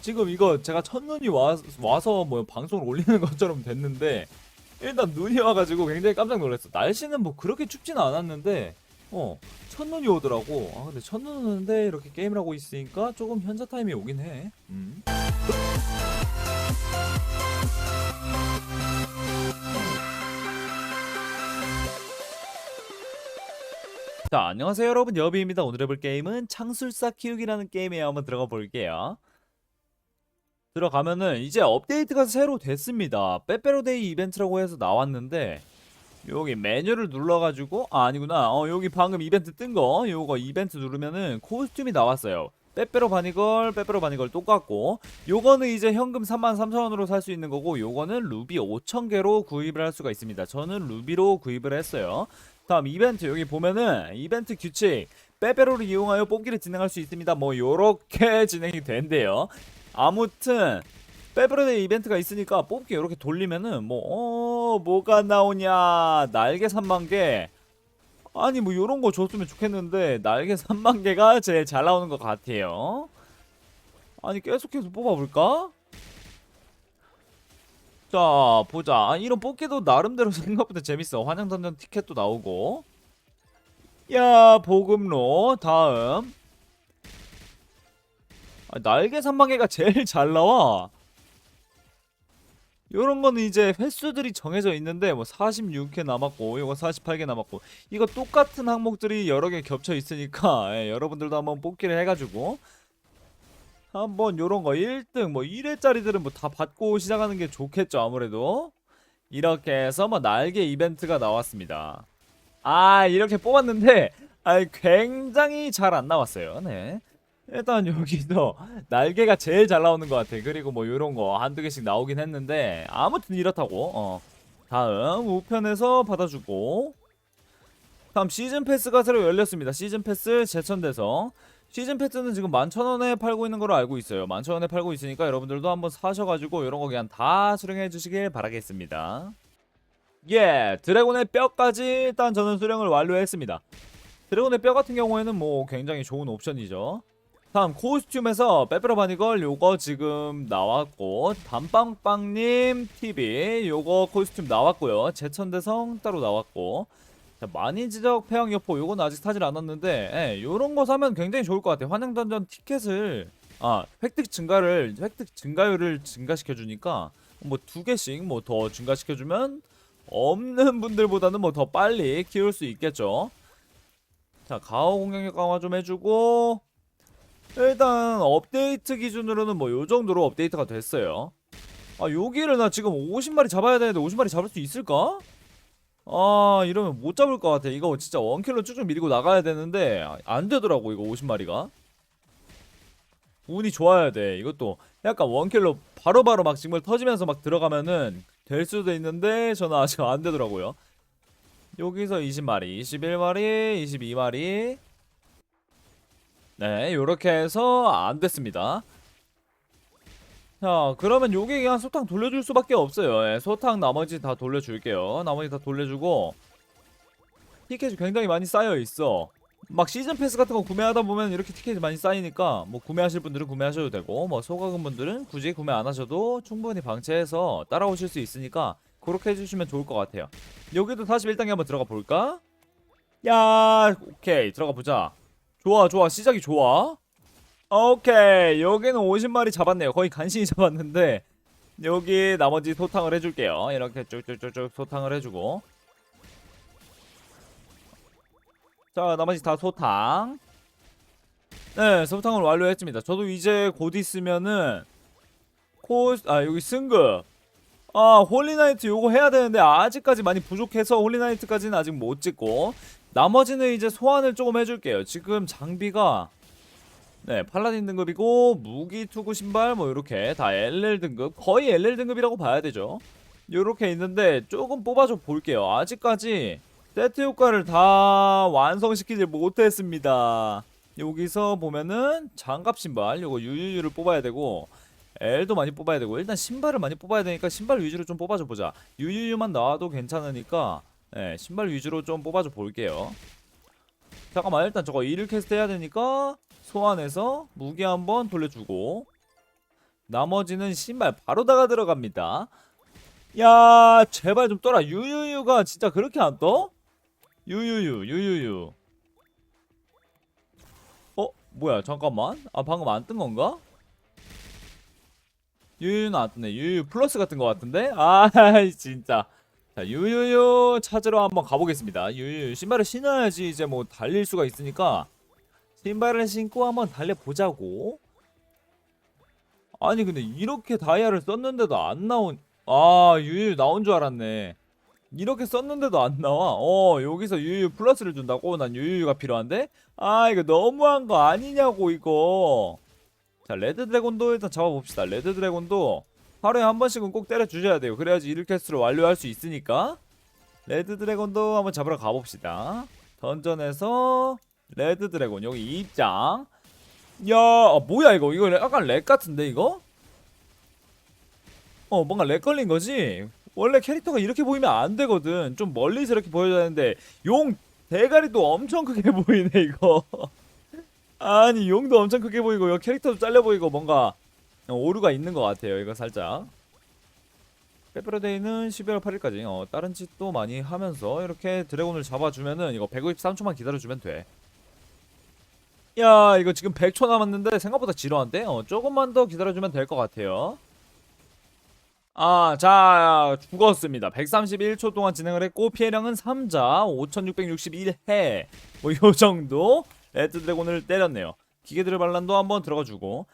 지금 이거 제가 첫 눈이 와, 와서 뭐 방송을 올리는 것처럼 됐는데 일단 눈이 와가지고 굉장히 깜짝 놀랐어. 날씨는 뭐 그렇게 춥진 않았는데 어 첫눈이 오더라고. 아 근데 첫눈 오는데 이렇게 게임을 하고 있으니까 조금 현자 타임이 오긴 해. 음. 자, 안녕하세요 여러분 여비입니다. 오늘 해볼 게임은 창술사 키우기라는 게임에 한번 들어가 볼게요. 들어가면은 이제 업데이트가 새로 됐습니다. 빼빼로데이 이벤트라고 해서 나왔는데 여기 메뉴를 눌러가지고 아 아니구나 어 여기 방금 이벤트 뜬 거 요거 이벤트 누르면은 코스튬이 나왔어요. 빼빼로 바니걸 빼빼로 바니걸 똑같고 요거는 이제 현금 33,000원으로 살 수 있는 거고 요거는 루비 5,000개로 구입을 할 수가 있습니다. 저는 루비로 구입을 했어요. 다음 이벤트 여기 보면은 이벤트 규칙 빼빼로를 이용하여 뽑기를 진행할 수 있습니다. 뭐 요렇게 진행이 된대요. 아무튼 빼빼로데이 이벤트가 있으니까 뽑기 이렇게 돌리면은 뭐 어, 뭐가 나오냐. 날개 3만 개. 아니 뭐 요런 거 줬으면 좋겠는데 날개 3만 개가 제일 잘 나오는 것 같아요. 아니 계속해서 뽑아볼까? 자 보자. 아, 이런 뽑기도 나름대로 생각보다 재밌어. 환영던전 티켓도 나오고. 야 보급로. 다음 아, 날개 3만 개가 제일 잘 나와. 요런 거는 이제 횟수들이 정해져 있는데 뭐 46개 남았고 이거 48개 남았고. 이거 똑같은 항목들이 여러 개 겹쳐 있으니까 예, 여러분들도 한번 뽑기를 해가지고. 한번 요런 거 1등 뭐 1회짜리들은 뭐 다 받고 시작하는 게 좋겠죠 아무래도. 이렇게 해서 뭐 날개 이벤트가 나왔습니다. 아 이렇게 뽑았는데 아 굉장히 잘 안 나왔어요. 네 일단 여기서 날개가 제일 잘 나오는 것 같아 그리고 뭐 요런 거 한두 개씩 나오긴 했는데 아무튼 이렇다고 어 다음 우편에서 받아주고 다음 시즌 패스가 새로 열렸습니다 시즌 패스 제천돼서 시즌 패스는 지금 11,000원에 팔고 있는 걸로 알고 있어요. 11,000원에 팔고 있으니까 여러분들도 한번 사셔가지고 이런 거 그냥 다 수령해 주시길 바라겠습니다. 예, 드래곤의 뼈까지 일단 저는 수령을 완료했습니다. 드래곤의 뼈 같은 경우에는 뭐 굉장히 좋은 옵션이죠. 다음 코스튬에서 빼빼로 바니걸 요거 지금 나왔고 담빵빵님 TV 요거 코스튬 나왔고요. 제천대성 따로 나왔고. 자, 만인지적 폐왕 여포 요건 아직 사질 않았는데 예, 요런 거 사면 굉장히 좋을 것 같아요. 환영 던전 티켓을 아 획득 증가를 획득 증가율을 증가시켜 주니까 뭐 두 개씩 뭐 더 증가시켜 주면 없는 분들보다는 뭐 더 빨리 키울 수 있겠죠. 자 가오 공격력 강화 좀 해주고 일단 업데이트 기준으로는 뭐 요 정도로 업데이트가 됐어요. 아 여기를 나 지금 50마리 잡아야 되는데 50마리 잡을 수 있을까? 아 이러면 못 잡을 것 같아. 이거 진짜 원킬로 쭉쭉 밀고 나가야 되는데 안 되더라고 이거 50마리가. 운이 좋아야 돼. 이것도 약간 원킬로 바로바로 막 정말 터지면서 막 들어가면은 될 수도 있는데 저는 아직 안 되더라고요. 여기서 20마리 21마리 22마리 네 요렇게 해서 안 됐습니다. 자 그러면 요게 그냥 소탕 돌려줄 수밖에 없어요. 예, 소탕 나머지 다 돌려줄게요. 나머지 다 돌려주고 티켓이 굉장히 많이 쌓여 있어. 막 시즌 패스 같은 거 구매하다 보면 이렇게 티켓이 많이 쌓이니까 뭐 구매하실 분들은 구매하셔도 되고 뭐 소가금 분들은 굳이 구매 안 하셔도 충분히 방치해서 따라오실 수 있으니까 그렇게 해주시면 좋을 것 같아요. 여기도 41단계 한번 들어가 볼까? 야 오케이. 들어가 보자 좋아 좋아. 시작이 좋아. 오케이. 여기는 50마리 잡았네요. 거의 간신히 잡았는데 여기 나머지 소탕을 해줄게요. 이렇게 쭉쭉쭉쭉 소탕을 해주고. 자 나머지 다 소탕. 네 소탕을 완료했습니다. 저도 이제 곧 있으면은 코아 여기 승급 아 홀리나이트 요거 해야 되는데 아직까지 많이 부족해서 홀리나이트까지는 아직 못 찍고 나머지는 이제 소환을 조금 해줄게요 지금 장비가 네, 팔라딘 등급이고 무기 투구 신발 뭐 이렇게 다 LL 등급 거의 LL 등급이라고 봐야 되죠. 요렇게 있는데 조금 뽑아줘 볼게요. 아직까지 세트 효과를 다 완성시키지 못했습니다. 여기서 보면은 장갑 신발 요거 유유유를 뽑아야 되고 L도 많이 뽑아야 되고 일단 신발을 많이 뽑아야 되니까 신발 위주로 좀 뽑아줘 보자. 유유유만 나와도 괜찮으니까 네, 신발 위주로 좀 뽑아줘 볼게요. 잠깐만 일단 저거 1일 캐스트 해야 되니까 소환해서 무기 한번 돌려주고 나머지는 신발 바로다가 들어갑니다. 야 제발 좀 떠라 유유유가 진짜 그렇게 안 떠? 유유유 유유유 어 뭐야 잠깐만 아 방금 안 뜬 건가? 유유유는 안 뜨네 유유유 플러스 같은 거 같은데? 아 진짜. 자 유유유 찾으러 한번 가보겠습니다. 유유유 신발을 신어야지 이제 뭐 달릴 수가 있으니까 신발을 신고 한번 달려보자고. 아니 근데 이렇게 다이아를 썼는데도 안 나온 아 유유 나온 줄 알았네. 이렇게 썼는데도 안 나와? 어 여기서 유유 플러스를 준다고? 난 유유가 필요한데? 아 이거 너무한 거 아니냐고 이거 자 레드 드래곤도 일단 잡아봅시다. 레드 드래곤도 하루에 한 번씩은 꼭 때려 주셔야 돼요. 그래야지 1퀘스트를 완료할 수 있으니까. 레드 드래곤도 한번 잡으러 가봅시다. 던전에서 레드 드래곤 여기 입장. 야 아, 뭐야 이거? 이거 약간 렉 같은데 이거? 어 뭔가 렉 걸린 거지? 원래 캐릭터가 이렇게 보이면 안 되거든. 좀 멀리서 이렇게 보여야 되는데 용 대가리도 엄청 크게 보이네 이거 아니 용도 엄청 크게 보이고 이 캐릭터도 잘려 보이고 뭔가 어, 오류가 있는 것 같아요 이거 살짝 페퍼로데이는 12월 8일까지 어, 다른 짓도 많이 하면서 이렇게 드래곤을 잡아주면은 이거 153초만 기다려주면 돼 야 이거 지금 100초 남았는데 생각보다 지루한데? 어 조금만 더 기다려주면 될 것 같아요 아, 자, 죽었습니다. 131초 동안 진행을 했고, 피해량은 3자, 5661회. 뭐, 요 정도. 레드 드래곤을 때렸네요. 기계들의 반란도 한번 들어가주고.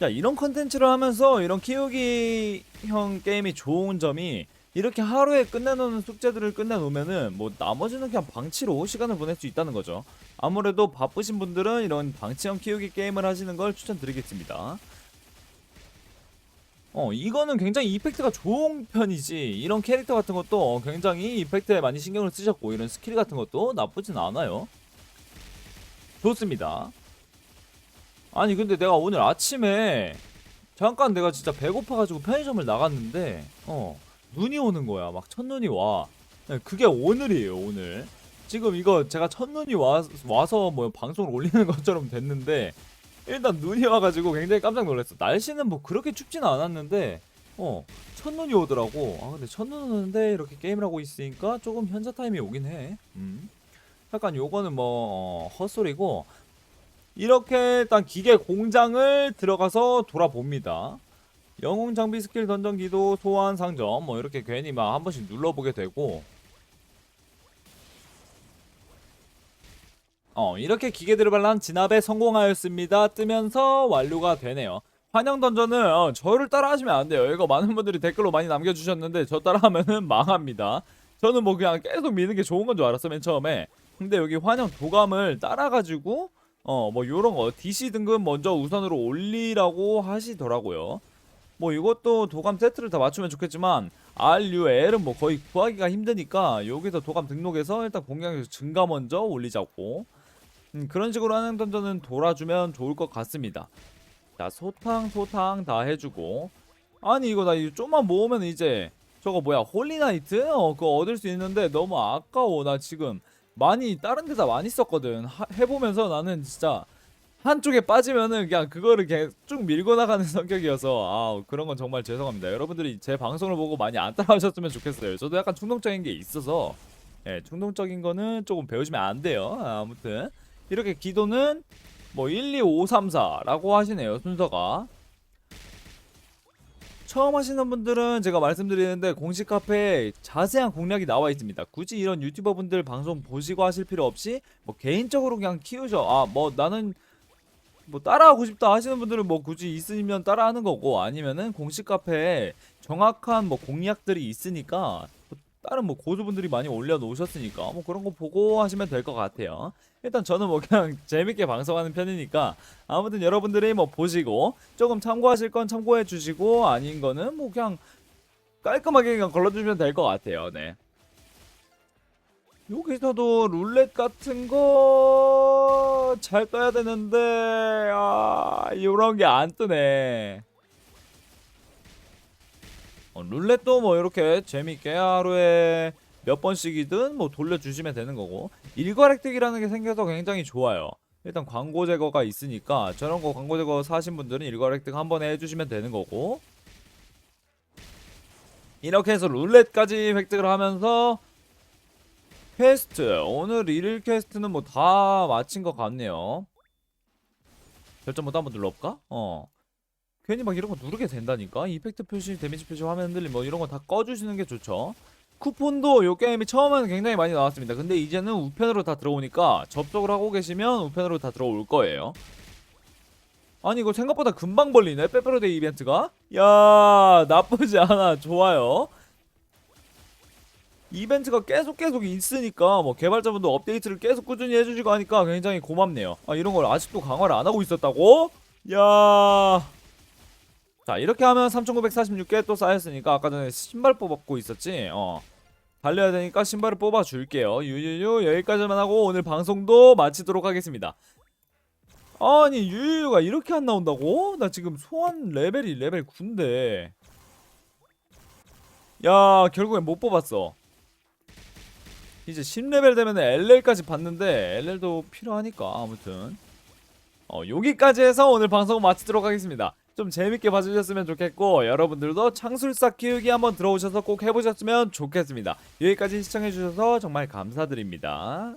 자, 이런 컨텐츠를 하면서, 이런 키우기형 게임이 좋은 점이, 이렇게 하루에 끝내놓는 숙제들을 끝내놓으면은, 뭐, 나머지는 그냥 방치로 시간을 보낼 수 있다는 거죠. 아무래도 바쁘신 분들은 이런 방치형 키우기 게임을 하시는 걸 추천드리겠습니다. 어 이거는 굉장히 이펙트가 좋은 편이지 이런 캐릭터 같은 것도 굉장히 이펙트에 많이 신경을 쓰셨고 이런 스킬 같은 것도 나쁘진 않아요 좋습니다 아니 근데 내가 오늘 아침에 잠깐 내가 진짜 배고파가지고 편의점을 나갔는데 어 눈이 오는 거야 막 첫눈이 와 네, 그게 오늘이에요 오늘 지금 이거 제가 첫눈이 와, 와서 뭐 방송을 올리는 것처럼 됐는데 일단 눈이 와가지고 굉장히 깜짝 놀랐어. 날씨는 뭐 그렇게 춥지는 않았는데, 어, 첫눈이 오더라고. 아, 근데 첫눈 오는데 이렇게 게임을 하고 있으니까 조금 현자 타임이 오긴 해. 음. 약간 요거는 뭐, 어, 헛소리고, 이렇게 일단 기계 공장을 들어가서 돌아봅니다. 영웅 장비 스킬 던전 기도 소환 상점, 뭐 이렇게 괜히 막 한 번씩 눌러보게 되고, 어 이렇게 기계들을 발란 진압에 성공하였습니다. 뜨면서 완료가 되네요. 환영 던전은 어, 저를 따라 하시면 안 돼요. 이거 많은 분들이 댓글로 많이 남겨주셨는데 저 따라 하면은 망합니다. 저는 뭐 그냥 계속 미는 게 좋은 건 줄 알았어 맨 처음에 근데 여기 환영 도감을 따라가지고 어 뭐 요런 거 DC 등급 먼저 우선으로 올리라고 하시더라고요 뭐 이것도 도감 세트를 다 맞추면 좋겠지만 R, U, L은 뭐 거의 구하기가 힘드니까 여기서 도감 등록해서 일단 공략에서 증가 먼저 올리자고 음, 그런 식으로 하는 던전은 돌아주면 좋을 것 같습니다. 자, 소탕, 소탕 다 해주고. 아니, 이거 나 이거 좀만 모으면 이제 저거 뭐야, 홀리나이트? 어, 그거 얻을 수 있는데 너무 아까워. 나 지금 많이, 다른 데다 많이 썼거든. 하, 해보면서 나는 진짜 한쪽에 빠지면은 그냥 그거를 쭉 밀고 나가는 성격이어서 아 그런 건 정말 죄송합니다. 여러분들이 제 방송을 보고 많이 안 따라하셨으면 좋겠어요. 저도 약간 충동적인 게 있어서 예, 충동적인 거는 조금 배우시면 안 돼요. 아, 아무튼 이렇게 기도는 뭐 1, 2, 5, 3, 4라고 하시네요 순서가 처음 하시는 분들은 제가 말씀드리는데 공식 카페에 자세한 공략이 나와 있습니다. 굳이 이런 유튜버 분들 방송 보시고 하실 필요 없이 뭐 개인적으로 그냥 키우셔. 아 뭐 나는 뭐 따라하고 싶다 하시는 분들은 뭐 굳이 있으면 따라하는 거고 아니면은 공식 카페에 정확한 뭐 공략들이 있으니까 다른 뭐 고수분들이 많이 올려놓으셨으니까 뭐 그런 거 보고 하시면 될 것 같아요. 일단 저는 뭐 그냥 재밌게 방송하는 편이니까 아무튼 여러분들이 뭐 보시고 조금 참고하실 건 참고해 주시고 아닌 거는 뭐 그냥 깔끔하게 그냥 걸러주시면 될 것 같아요. 네. 여기서도 룰렛 같은 거 잘 떠야 되는데 아 이런 게 안 뜨네. 어, 룰렛도 뭐 이렇게 재밌게 하루에 몇 번씩이든 뭐 돌려주시면 되는 거고 일괄 획득이라는 게 생겨서 굉장히 좋아요. 일단 광고 제거가 있으니까 저런 거 광고 제거 사신 분들은 일괄 획득 한 번에 해주시면 되는 거고 이렇게 해서 룰렛까지 획득을 하면서 퀘스트 오늘 일일 퀘스트는 뭐 다 마친 것 같네요 결정 모드 한번 눌러볼까? 어 괜히 막 이런 거 누르게 된다니까? 이펙트 표시 데미지 표시 화면 흔들림 뭐 이런 거 다 꺼주시는 게 좋죠. 쿠폰도 요 게임이 처음에는 굉장히 많이 나왔습니다. 근데 이제는 우편으로 다 들어오니까 접속을 하고 계시면 우편으로 다 들어올 거예요. 아니 이거 생각보다 금방 벌리네 빼빼로데이 이벤트가. 야 나쁘지 않아. 좋아요. 이벤트가 계속 계속 있으니까 뭐 개발자분도 업데이트를 계속 꾸준히 해주시고 하니까 굉장히 고맙네요. 아 이런 걸 아직도 강화를 안 하고 있었다고? 야 자 이렇게 하면 3946개 또 쌓였으니까 아까 전에 신발 뽑고 있었지? 어. 달려야 되니까 신발을 뽑아 줄게요. 유유유 여기까지만 하고 오늘 방송도 마치도록 하겠습니다. 아니 유유유가 이렇게 안 나온다고? 나 지금 소환 레벨이 레벨 9인데. 야 결국엔 못 뽑았어. 이제 10레벨 되면 LL까지 봤는데 LL도 필요하니까 아무튼. 어 여기까지 해서 오늘 방송 마치도록 하겠습니다 좀 재밌게 봐주셨으면 좋겠고 여러분들도 창술사 키우기 한번 들어오셔서 꼭 해보셨으면 좋겠습니다. 여기까지 시청해주셔서 정말 감사드립니다